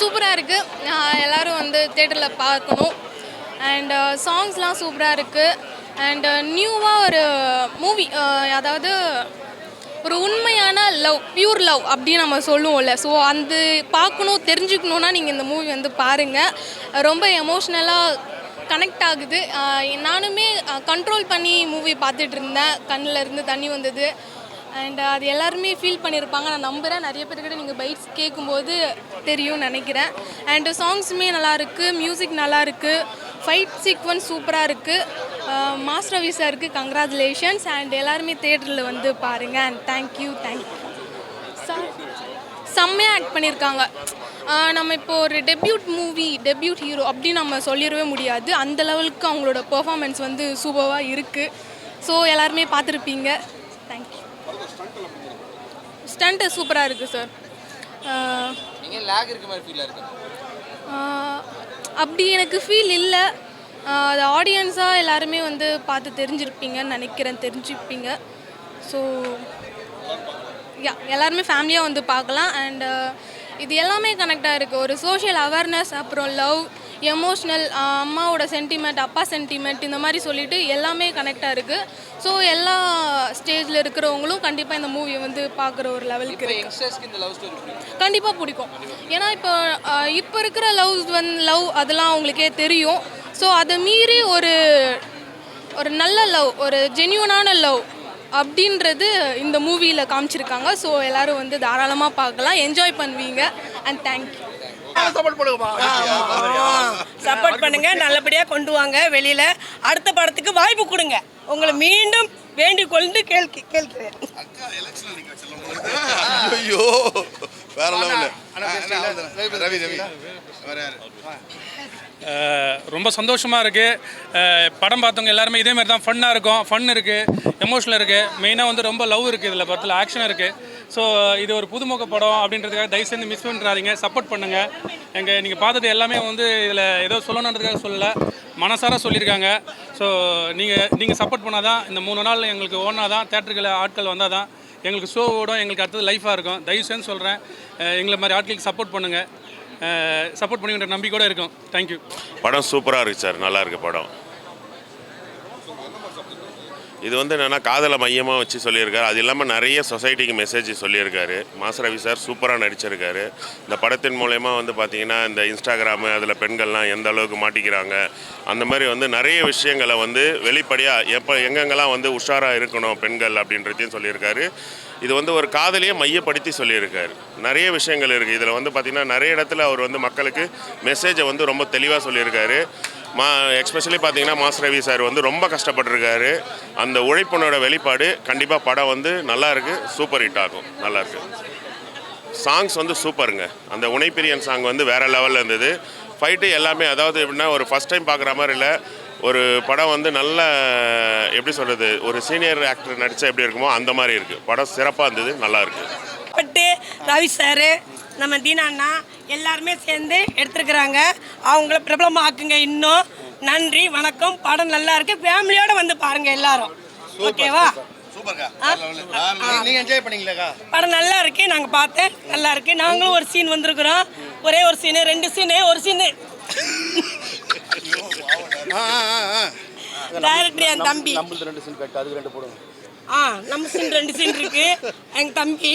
சூப்பராக இருக்குது எல்லோரும் வந்து தேட்டரில் பார்க்கணும். அண்டு சாங்ஸ்லாம் சூப்பராக இருக்குது அண்டு நியூவாக ஒரு மூவி அதாவது ஒரு உண்மையான லவ் பியூர் லவ் அப்படின்னு நம்ம சொல்லுவோம்ல. ஸோ அந்த பார்க்கணும் தெரிஞ்சுக்கணுன்னா நீங்கள் இந்த மூவி வந்து பாருங்கள் ரொம்ப எமோஷ்னலாக கனெக்ட் ஆகுது. நானுமே கண்ட்ரோல் பண்ணி மூவி பார்த்துட்டு இருந்தேன். கண்ணில் இருந்து தண்ணி வந்தது. அண்ட் uh, அது எல்லாருமே ஃபீல் பண்ணியிருப்பாங்க நான் நம்புகிறேன் நிறைய பேர்கிட்ட நீங்கள் பைட்ஸ் கேட்கும்போது தெரியும்னு நினைக்கிறேன். அண்டு சாங்ஸுமே நல்லாயிருக்கு மியூசிக் நல்லாயிருக்கு ஃபைட் சீக்வன்ஸ் சூப்பராக இருக்குது மாஸ்டர் ஆஃபீஸாக இருக்குது கங்க்ராச்சுலேஷன்ஸ் அண்ட் எல்லாருமே தேட்டரில் வந்து பாருங்கள் and thank you thank you செம்மையாக ஆக்ட் பண்ணியிருக்காங்க uh, நம்ம இப்போ ஒரு டெபியூட் மூவி டெபியூட் ஹீரோ அப்படின்னு நம்ம சொல்லிடவே முடியாது. அந்த லெவலுக்கு அவங்களோட பெர்ஃபார்மன்ஸ் வந்து சூப்பராக இருக்குது ஸோ எல்லாருமே பார்த்துருப்பீங்க. ஸ்டண்ட்டு சூப்பராக இருக்குது சார் அப்படி எனக்கு ஃபீல் இல்லை. அது ஆடியன்ஸாக எல்லாருமே வந்து பார்த்து தெரிஞ்சிருப்பீங்கன்னு நினைக்கிறேன் தெரிஞ்சுப்பீங்க. ஸோ யா எல்லாருமே ஃபேமிலியாக வந்து பார்க்கலாம். அண்டு இது எல்லாமே கனெக்டாக இருக்குது ஒரு சோஷியல் அவேர்னஸ் அப்புறம் லவ் எமோஷ்னல் அம்மாவோட சென்டிமெண்ட் அப்பா சென்டிமெண்ட் இந்த மாதிரி சொல்லிட்டு எல்லாமே கனெக்டாக இருக்குது ஸோ எல்லா ஸ்டேஜில் இருக்கிறவங்களும் கண்டிப்பாக இந்த மூவியை வந்து பார்க்குற ஒரு லெவலுக்கு இருக்குது கண்டிப்பாக பிடிக்கும். ஏன்னா இப்போ இப்போ இருக்கிற லவ் வந்து லவ் அதெல்லாம் அவங்களுக்கே தெரியும். ஸோ அதை மீறி ஒரு ஒரு நல்ல லவ் ஒரு ஜென்யூனான லவ் அப்படின்றது இந்த மூவியில் காமிச்சிருக்காங்க. ஸோ எல்லாரும் வந்து தாராளமாக பார்க்கலாம். என்ஜாய் பண்ணுவீங்க. அண்ட் தேங்க்யூ சப்போர்ட் பண்ணுங்க நல்லபடியா கொண்டு வாங்க வெளியில. அடுத்த படத்துக்கு வாய்ப்பு கொடுங்க. உங்களை மீண்டும் வேண்டிக் கொண்டு கேள்வி கேட்கிறேன் ஐயோ வேற லெவலில். ரவி ரவி ரொம்ப சந்தோஷமாக இருக்குது படம் பார்த்தவங்க எல்லாருமே இதே மாதிரி தான் ஃபன்னாக இருக்கும். ஃபன் இருக்குது எமோஷனல் இருக்குது மெயினாக வந்து ரொம்ப லவ் இருக்குது இதில் படத்தில் ஆக்ஷன் இருக்குது ஸோ இது ஒரு புதுமுக படம் அப்படின்றதுக்காக தயவு செஞ்சு மிஸ் பண்ணுறாதீங்க சப்போர்ட் பண்ணுங்கள் எங்கள் நீங்கள் பார்த்தது எல்லாமே வந்து இதில் ஏதோ சொல்லணுன்றதுக்காக சொல்லலை. மனசார சொல்லியிருக்காங்க. ஸோ நீங்கள் நீங்கள் சப்போர்ட் பண்ணால் தான் இந்த மூணு நாள் எங்களுக்கு ஓனா தான் தேட்டருக்கில் ஆட்கள் வந்தால் தான் எங்களுக்கு ஷோ ஓடும் எங்களுக்கு அடுத்தது லைஃபாக இருக்கும். தயவு சொல்கிறேன் எங்களை மாதிரி ஆட்களுக்கு சப்போர்ட் பண்ணுங்கள் சப்போர்ட் பண்ணுங்கிற நம்பிக்கையோடு இருக்கும். தேங்க்யூ படம் சூப்பராக இருக்கு சார் நல்லா இருக்குது படம். இது வந்து என்னென்னா காதலை மையமாக வச்சு சொல்லியிருக்காரு. அது இல்லாமல் நிறைய சொசைட்டிக்கு மெசேஜ் சொல்லியிருக்காரு. மாச ரவி சார் சூப்பராக நடிச்சிருக்காரு. இந்த படத்தின் மூலயமா வந்து பார்த்தீங்கன்னா இந்த இன்ஸ்டாகிராமு அதில் பெண்கள்லாம் எந்த அளவுக்கு மாட்டிக்கிறாங்க அந்த மாதிரி வந்து நிறைய விஷயங்களை வந்து வெளிப்படையாக எப்போ எங்கெங்கெல்லாம் வந்து உஷாராக இருக்கணும் பெண்கள் அப்படின்றதையும் சொல்லியிருக்காரு. இது வந்து ஒரு காதலியை மையப்படுத்தி சொல்லியிருக்கார். நிறைய விஷயங்கள் இருக்குது இதில் வந்து பார்த்திங்கன்னா நிறைய இடத்துல அவர் வந்து மக்களுக்கு மெசேஜை வந்து ரொம்ப தெளிவாக சொல்லியிருக்காரு. மா எக்ஸ்பெஷலி பார்த்தீங்கன்னா மாஸ் ரவி சார் வந்து ரொம்ப கஷ்டப்பட்டிருக்காரு. அந்த உழைப்பினோட வெளிப்பாடு கண்டிப்பாக படம் வந்து நல்லாயிருக்கு சூப்பர் ஹிட் ஆகும். நல்லாயிருக்கு சாங்ஸ் வந்து சூப்பருங்க. அந்த உனைப்பிரியன் சாங் வந்து வேறு லெவலில் இருந்தது. ஃபைட்டு எல்லாமே அதாவது எப்படின்னா ஒரு ஃபஸ்ட் டைம் பார்க்குற மாதிரி இல்லை. ஒரு படம் வந்து நல்ல எப்படி சொல்கிறது ஒரு சீனியர் ஆக்டர் நடித்தா எப்படி இருக்குமோ அந்த மாதிரி இருக்குது படம் சிறப்பாக இருந்தது நல்லா இருக்குது பட்டு ரவி சாரு நம்ம தீனா அண்ணா எல்லாருமே சேர்ந்து எடுத்துருக்குறாங்க. அவங்கள பிரபலமாக்குங்க இன்னும். நன்றி வணக்கம். படம் நல்லா இருக்கு. ஃபேமிலியோட வந்து பாருங்க எல்லாரும். ஓகேவா? படம் நல்லா இருக்கு. நாங்க பார்த்தேன். நல்லா இருக்கு. நாங்களும் ஒரு சீன் வந்திருக்கிறோம். ஒரே ஒரு சீனு ரெண்டு சீனு ஒரு சீனு டைரக்டர் என் தம்பி. நம்மளுக்கு ரெண்டு சீன் கட்டு அதுக்கு ரெண்டு போடுங்க. ஆ நம்ம சீன் ரெண்டு சீன் இருக்கு. எங்க தம்பி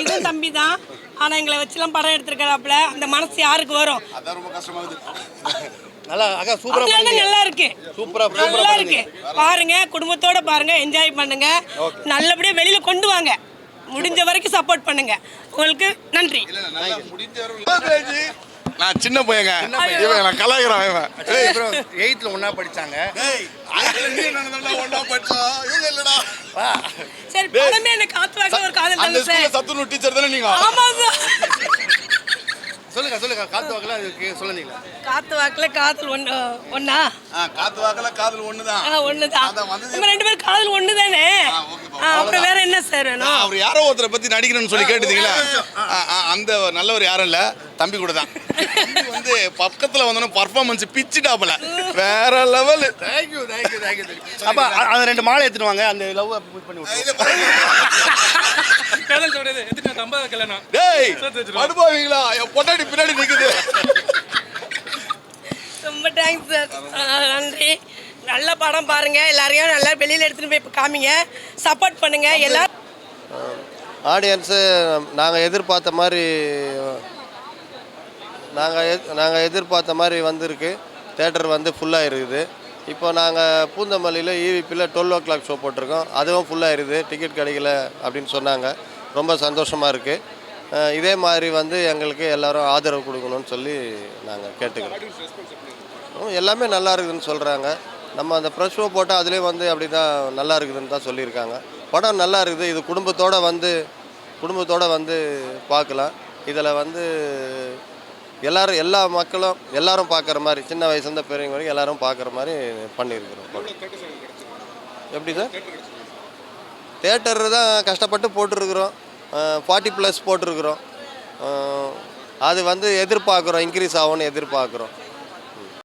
இதுவும் தம்பி தான். ஆனா எங்களை வச்சுலாம் படம் எடுத்திருக்கிறாப்புல. அந்த மனசு யாருக்கு வரும்? அதான் ரொம்ப கஷ்டமாகுது. நல்லா அக்கா சூப்பரா அதனால பண்ணீங்க நல்லா இருக்கு. சூப்பரா சூப்பரா நல்லா இருக்கு. பாருங்க குடும்பத்தோட பாருங்க என்ஜாய் பண்ணுங்க. நல்லபடியா வெளியில கொண்டு வாங்க. முடிஞ்ச வரைக்கும் சப்போர்ட் பண்ணுங்க. உங்களுக்கு நன்றி. நான் சின்ன பையங்க. இவன் நான் கலாய்கிறான் இவன். எயித்தில் ஒன்றா படித்தாங்க படிச்சோம் இவங்க இல்லடா. சரி படமே என்ன காத்து வாக்கில ஒரு காதல் அந்த ஸ்கூல்ல சத்துணு டீச்சர் தானே நீங்க? ஆமா சார். சொல்லுங்க சொல்லுங்க காத்து வாக்கெல்லாம் இருக்கு சொல்லுங்களா காத்து வாக்குல காதல் ஒண்ணு ஒண்ணா? ஆ, காத்து வாக்கல காதல் ஒண்ணுதான். ஒண்ணுதான். நம்ம ரெண்டு பேரும் காதல் ஒண்ணுதானே? அப்புறம் வேற என்ன சார் வேணும்? அவர் யாரோ ஒருத்தரை பத்தி நடிக்கிறேன்னு சொல்லி ஆ, அந்த நல்லவர் யாரும் இல்ல. தம்பி கூட தான் வந்து பக்கத்தில் வந்தோன்னா பர்ஃபார்மன்ஸ் பிச்சு டாப்பில் வேற லெவல் தேங்க்யூ தேங்க்யூ தேங்க்யூ அப்போ அந்த ரெண்டு மாலை எடுத்துட்டு வாங்க அந்த லவ் பண்ணி டேய் அனுபவீங்களா என் பொண்டாடி பின்னாடி நிற்குது ரொம்ப தேங்க்ஸ் சார் நன்றி நல்ல படம் பாருங்க எல்லாரையும் நல்லா வெளியில் எடுத்துகிட்டு போய் காமிங்க சப்போர்ட் பண்ணுங்க எல்லாரும் ஆடியன்ஸு நாங்கள் எதிர்பார்த்த மாதிரி நாங்கள் நாங்கள் எதிர்பார்த்த மாதிரி வந்திருக்கு. தேட்டர் வந்து ஃபுல்லாக இருக்குது இப்போ நாங்கள் பூந்தமல்லியில் ஈவிபியில் டுவெல் ஓ கிளாக் ஷோ போட்டிருக்கோம். அதுவும் ஃபுல்லாக இருக்குது டிக்கெட் கிடைக்கல அப்படின்னு சொன்னாங்க. ரொம்ப சந்தோஷமாக இருக்குது இதே மாதிரி வந்து எங்களுக்கு எல்லோரும் ஆதரவு கொடுக்கணும்னு சொல்லி நாங்கள் கேட்டுக்கிறோம். எல்லாமே நல்லா இருக்குதுன்னு சொல்கிறாங்க நம்ம அந்த ப்ரெஷ் ஷோ போட்டால் அதுலேயும் வந்து அப்படி தான் நல்லா இருக்குதுன்னு தான் சொல்லியிருக்காங்க. படம் நல்லா இருக்குது இது குடும்பத்தோடு வந்து குடும்பத்தோடு வந்து பார்க்கலாம். இதில் வந்து எல்லாரும் எல்லா மக்களும் எல்லாரும் பார்க்குற மாதிரி சின்ன வயசுலேருந்து பெரியவங்க வரைக்கும் எல்லாரும் பார்க்குற மாதிரி பண்ணியிருக்கிறோம். எப்படி சார்? தேட்டர் தான் கஷ்டப்பட்டு போட்டிருக்கிறோம். ஃபார்ட்டி ப்ளஸ் போட்டிருக்கிறோம். அது வந்து எதிர்பார்க்குறோம் இன்க்ரீஸ் ஆகும்னு எதிர்பார்க்குறோம்.